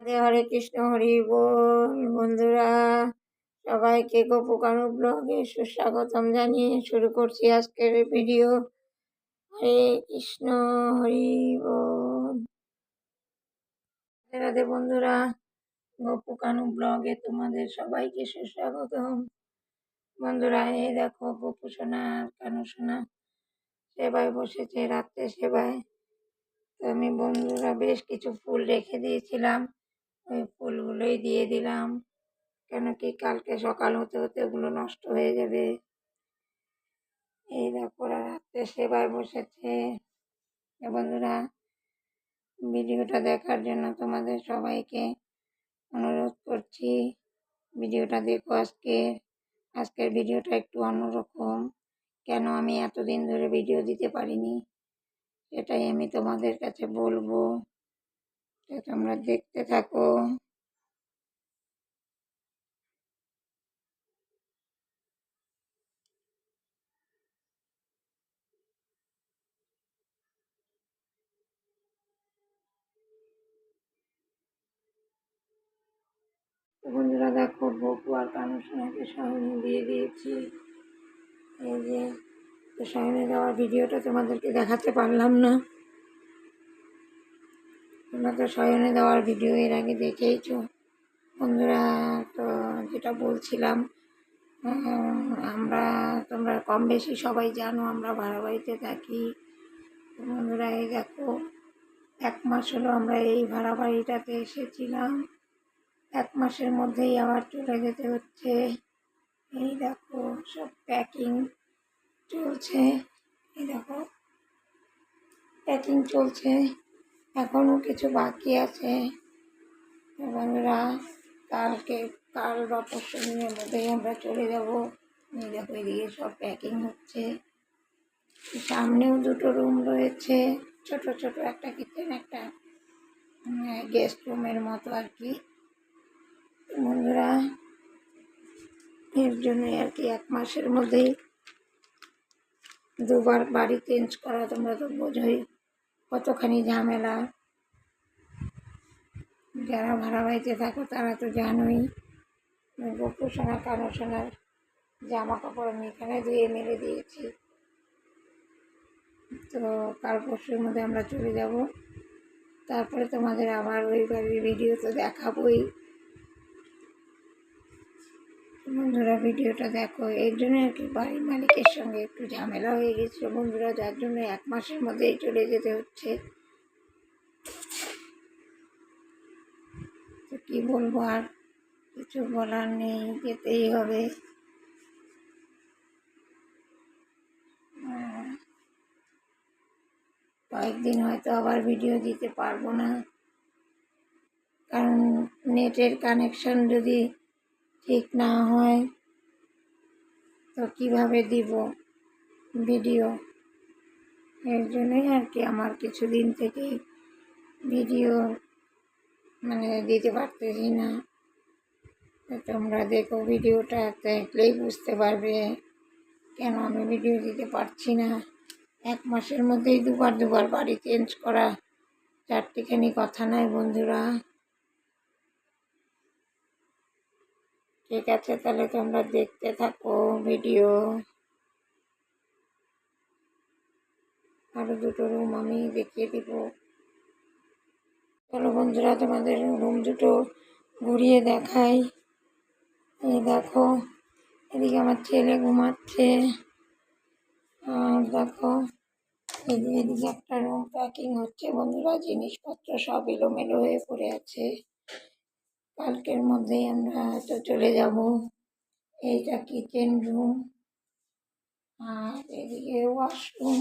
হরে কৃষ্ণ, হরি বল। বন্ধুরা, সবাইকে গোপকানু ব্লগে সুস্বাগতম জানিয়ে শুরু করছি আজকের ভিডিও। হরে কৃষ্ণ, হরি বল। রাধে বন্ধুরা, গোপকানু ব্লগে তোমাদের সবাইকে সুস্বাগতম। বন্ধুরা, এই দেখো গোপু সোনা কানু সোনা সেবায় বসেছে, রাত্রে সেবায়। তো আমি বন্ধুরা বেশ কিছু ফুল রেখে দিয়েছিলাম। ওই ফুলগুলোই দিয়ে দিলাম। কেন কি কালকে সকাল হতে হতে ওগুলো নষ্ট হয়ে যাবে। এই দেখো রাত্রে সেবায় বসেছে। বন্ধুরা, ভিডিওটা দেখার জন্য তোমাদের সবাইকে অনুরোধ করছি, ভিডিওটা দেখো আজকে। আজকের ভিডিওটা একটু অন্যরকম। কেন আমি এতদিন ধরে ভিডিও দিতে পারিনি? সেটাই আমি তোমাদের কাছে বলব। তোমরা দেখতে থাকো। বন্ধুরা দেখো, বকু আর কানু সোনাকে সামনে দিয়ে দিয়েছি। এই যে সামনে দেওয়ার ভিডিওটা তোমাদেরকে দেখাতে পারলাম না। তোমরা তো শয়নে দেওয়ার ভিডিও এর আগে দেখেইছো। বন্ধুরা, তো যেটা বলছিলাম আমরা, তোমরা কম বেশি সবাই জানো, আমরা ভাড়া বাড়িতে থাকি বন্ধুরা, এই দেখো, এক মাস হলো আমরা এই ভাড়া বাড়িটাতে এসেছিলাম। এক মাসের মধ্যেই আবার চলে যেতে হচ্ছে। এই দেখো, সব প্যাকিং চলছে। এই দেখো, প্যাকিং চলছে। এখনও কিছু বাকি আছে। বন্ধুরা কালকে, কাল বা মধ্যেই আমরা চলে যাব। দেখো, এদিকে সব প্যাকিং হচ্ছে। সামনেও দুটো রুম রয়েছে, ছোট ছোট একটা কিচেন একটা গেস্ট রুমের মতো আর কি। বন্ধুরা, এর জন্যই আর কি এক মাসের মধ্যেই দুবার বাড়ি চেঞ্জ করা তোমরা তো বোঝোই। কতখানি ঝামেলা? যারা ভাড়া বাড়িতে থাকো, তারা তো জানোই। গোপু সোনা কানো সোনার জামা কাপড় আমি এখানে ধুয়ে মেরে দিয়েছি। তো কাল পরশুর মধ্যে আমরা চলে যাব। তারপরে তোমাদের আবার ওই বাড়ির ভিডিও তো দেখাবোই। বন্ধুরা ভিডিওটা দেখো। এর জন্য আর কি বাড়ির মালিকের সঙ্গে একটু ঝামেলা হয়ে গেছিল। বন্ধুরা যার জন্য এক মাসের মধ্যেই চলে যেতে হচ্ছে। তো কী বলব আর? কিছু বলার নেই যেতেই হবে। আহ, কয়েকদিন হয়তো আবার ভিডিও দিতে পারব না। কারণ নেটের কানেকশন যদি ঠিক না হয়, তো কীভাবে দিব ভিডিও? এর জন্যই আর কি আমার কিছুদিন থেকে ভিডিও মানে দিতে পারতেছি না। তোমরা দেখো ভিডিওটা দেখলেই বুঝতে পারবে কেন আমি ভিডিও দিতে পারছি না। এক মাসের মধ্যেই দুবার দুবার বাড়ি চেঞ্জ করা চারটিখানি কথা নয় বন্ধুরা। ঠিক আছে, তাহলে তোমরা দেখতে থাকো ভিডিও আরও দুটো রুম আমি দেখিয়ে দিব। চলো বন্ধুরা, তোমাদের রুম দুটো ঘুরিয়ে দেখাই। এই দেখো, এদিকে আমার ছেলে ঘুমাচ্ছে। আর দেখো, এদিকে একটা রুম প্যাকিং হচ্ছে। বন্ধুরা, জিনিসপত্র সব এলোমেলো হয়ে পড়ে আছে। কালকের মধ্যেই আমরা তো চলে যাব। এইটা কিচেন রুম আর এদিকে ওয়াশরুম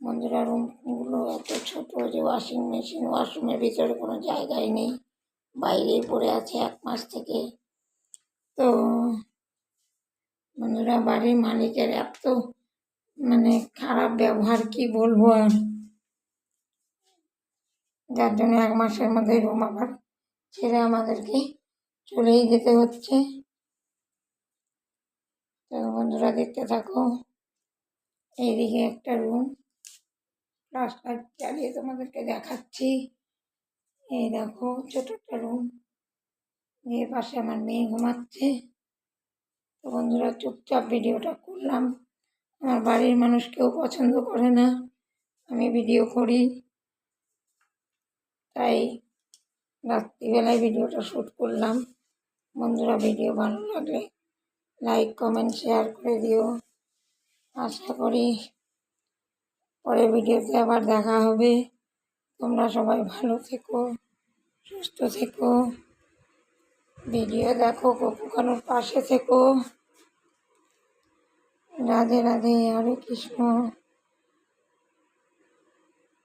বন্ধুরা রুমগুলো এত ছোট যে ওয়াশিং মেশিন ওয়াশরুমের ভিতরে কোনো জায়গাই নেই। বাইরেই পড়ে আছে এক মাস থেকে। তো বন্ধুরা, বাড়ির মালিকের এত মানে খারাপ ব্যবহার, কি বলব আর? যার জন্য এক মাসের মধ্যে রুম আবার ছেড়ে আমাদেরকে চলেই যেতে হচ্ছে। তো বন্ধুরা, দেখতে থাকো। এইদিকে একটা রুম ফ্লাশ চালিয়ে তোমাদেরকে দেখাচ্ছি। এই দেখো, ছোট একটা রুম এর পাশে আমার মেয়ে ঘুমাচ্ছে। তো বন্ধুরা, চুপচাপ ভিডিওটা করলাম। আমার বাড়ির মানুষ কেউ পছন্দ করে না। আমি ভিডিও করি। তাই রাত্রিবেলায় ভিডিওটা শ্যুট করলাম। বন্ধুরা, ভিডিও ভালো লাগলে লাইক কমেন্ট শেয়ার করে দিও। আশা করি পরের ভিডিওতে আবার দেখা হবে। তোমরা সবাই ভালো থেকো, সুস্থ থেকো। ভিডিও দেখো, কপুকানোর পাশে থেকো। রাধে রাধে, হরে কৃষ্ণ।